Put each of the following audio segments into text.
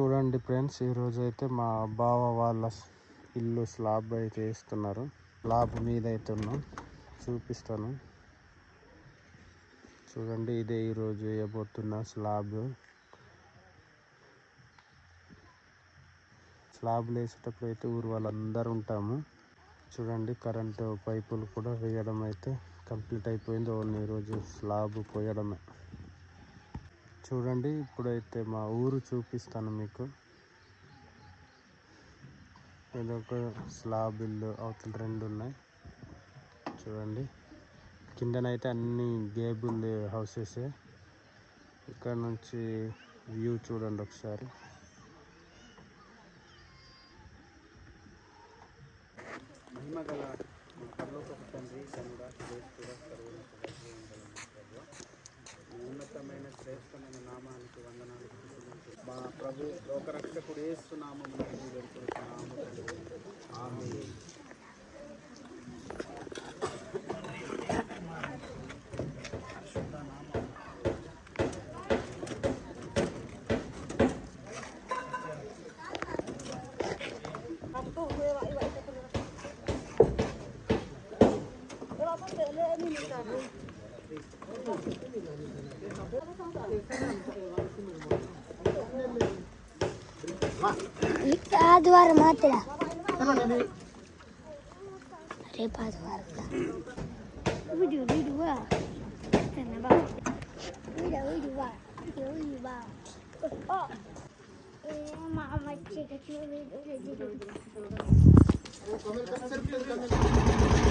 చూడండి ఫ్రెండ్స్ ఈరోజు అయితే మా బావ వాళ్ళ ఇల్లు స్లాబ్ అయితే వేస్తున్నారు. స్లాబ్ మీద అయితే ఉన్నాం. చూపిస్తాను. చూడండి ఇదే ఈరోజు వేయబోతున్న స్లాబ్. స్లాబ్లు వేసేటప్పుడు అయితే ఊరు వాళ్ళందరూ ఉంటాము. చూడండి కరెంటు పైపులు కూడా వేయడం అయితే కంప్లీట్ అయిపోయింది. ఓన్లీ ఈరోజు స్లాబ్ పోయడమే. చూడండి ఇప్పుడైతే మా ఊరు చూపిస్తాను మీకు. ఇదొక స్లాబ్ ఇల్లు అవతల రెండు ఉన్నాయి. చూడండి. కిందనైతే అన్ని గేబుల్ హౌసెస్. ఇక్కడ నుంచి వ్యూ చూడండి ఒకసారి. మహిమగల మా పరలోకపు తండ్రి కనుడ శ్రేష్ఠుడ ఉన్నతమైన శ్రేష్టమైన నామానికి వందనాలు మా ప్రభు లోకరక్షకుడు ఏస్తున్నాము వెళ్తున్నాము ఆమె Itu aduar matra. Repa aduar. Ibu dua, ibu dua. Kenapa? Oh, mama cek cek cek cek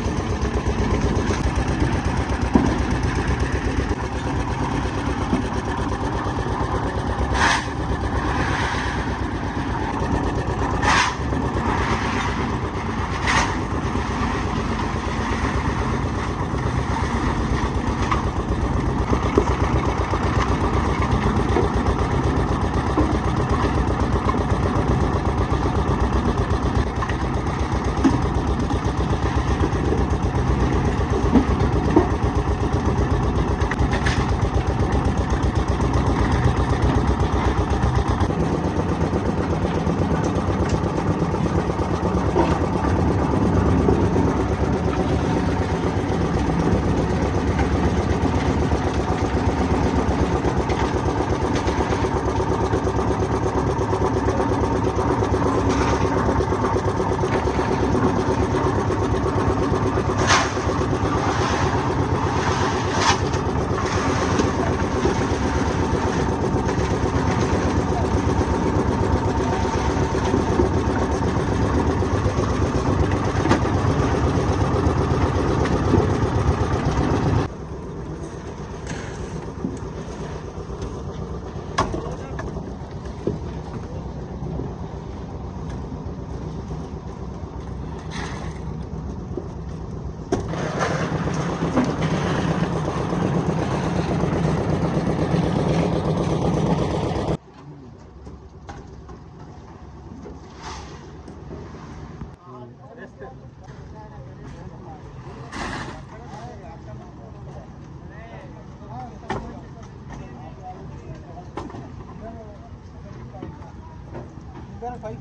బాయ్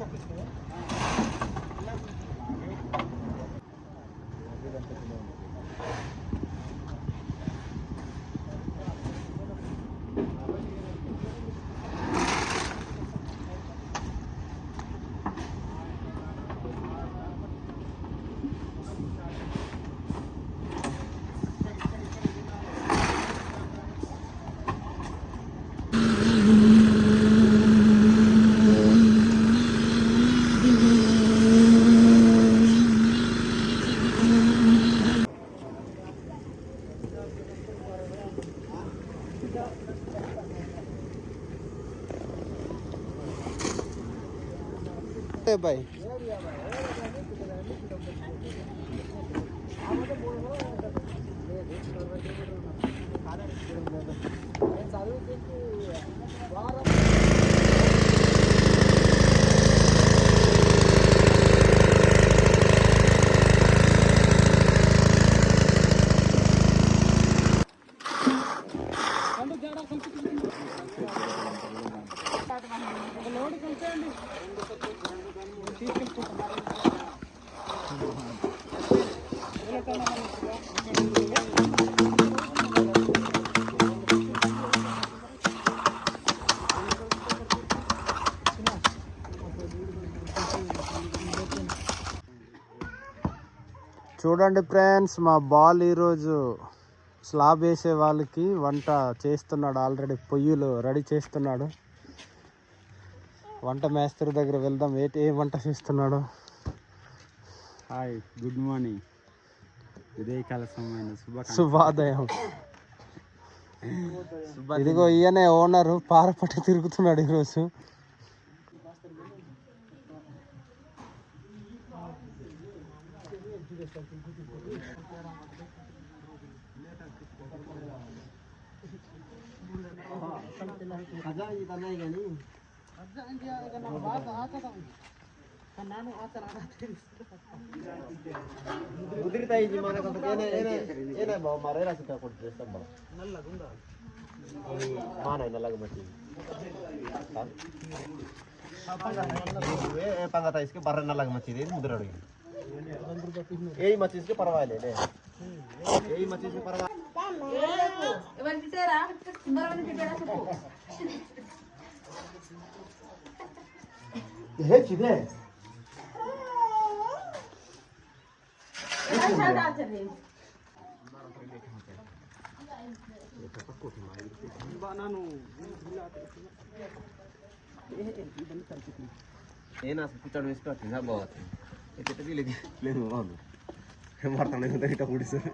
ভাই আমাদের చూడండి ఫ్రెండ్స్ మా బాల్ ఈరోజు స్లాబ్ వేసే వాళ్ళకి వంట చేస్తున్నాడు ఆల్రెడీ. పొయ్యిలు రెడీ చేస్తున్నాడు. వంట మేస్త్రి దగ్గర వెళ్దాం. ఏ ఏ వంట చేస్తున్నాడు? Hi good morning. శుభోదయం ఇదిగో ఈయనే ఓనరు పారపట్టి తిరుగుతున్నాడు ఈరోజు ಮುದುರಿತಾಯಿ ಮಾಡಕ್ಕಂತ ಏನೇ ಏನೇ ಏನೇ ಬಾವು ಮರ ಏನ ಸಿಕ್ಕ ಕೊಡ್ತೀರಿ ಸಂಬಳ ಮಾನ ನಲ್ಲಗ ಮಟ್ಟಿಗೆ ಪಂಗ ತಾಯಿಸ್ಗೆ ಬರ ನಲ್ಲಗ ಮಚ್ಚಿದೆ ಮುದುರಡುಗೆ यही मचीस के परवाह ले ले यही मचीस के परवाह वन टिटेरा सुंदर वन टिटेरा सबको हे चिदे బాగుంది ఏం పడతాను ఇట్లా కూడిస్తారు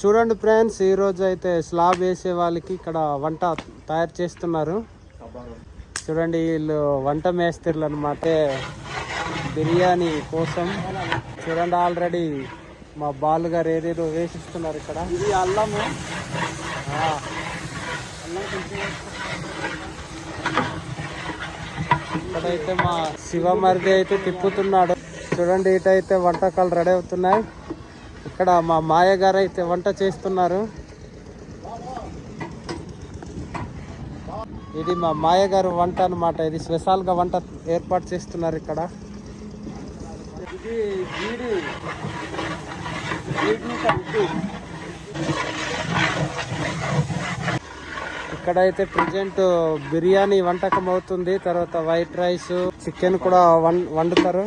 చూడండి ఫ్రెండ్స్ ఈరోజు అయితే స్లాబ్ వేసే వాళ్ళకి ఇక్కడ వంట తయారు చేస్తున్నారు. చూడండి వీళ్ళు వంట మేస్త్రులు అనమాట బిర్యానీ కోసం. చూడండి ఆల్రెడీ మా బాలు గారు ఏదేదో వేసిస్తున్నారు ఇక్కడ. ఇది అల్లము. ఇక్కడైతే మా శివమరిది అయితే తిప్పుతున్నాడు. చూడండి ఇటైతే వంటకాలు రెడీ అవుతున్నాయి. ఇక్కడ మా మాయ గారు అయితే వంట చేస్తున్నారు. ఇది మా మాయ గారు వంట అనమాట ఇది స్పెషల్గా వంట ఏర్పాటు చేస్తున్నారు ఇక్కడ. ఇది జీడి ఇక్కడైతే ప్రజెంట్ బిర్యానీ వంటకం అవుతుంది తర్వాత వైట్ రైస్ చికెన్ కూడా వండుతారు.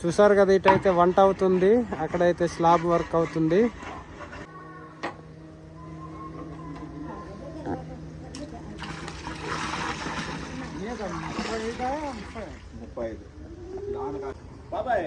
చూసారు కదా ఇటైతే వంట అవుతుంది అక్కడైతే స్లాబ్ వర్క్ అవుతుంది. ముప్పై ఐదు. బాబాయ్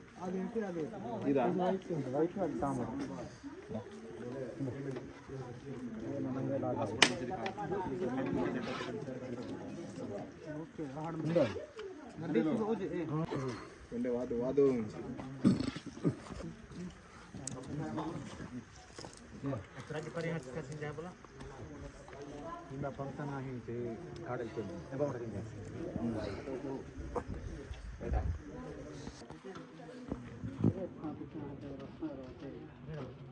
వాదు వాదు Romero, Romero.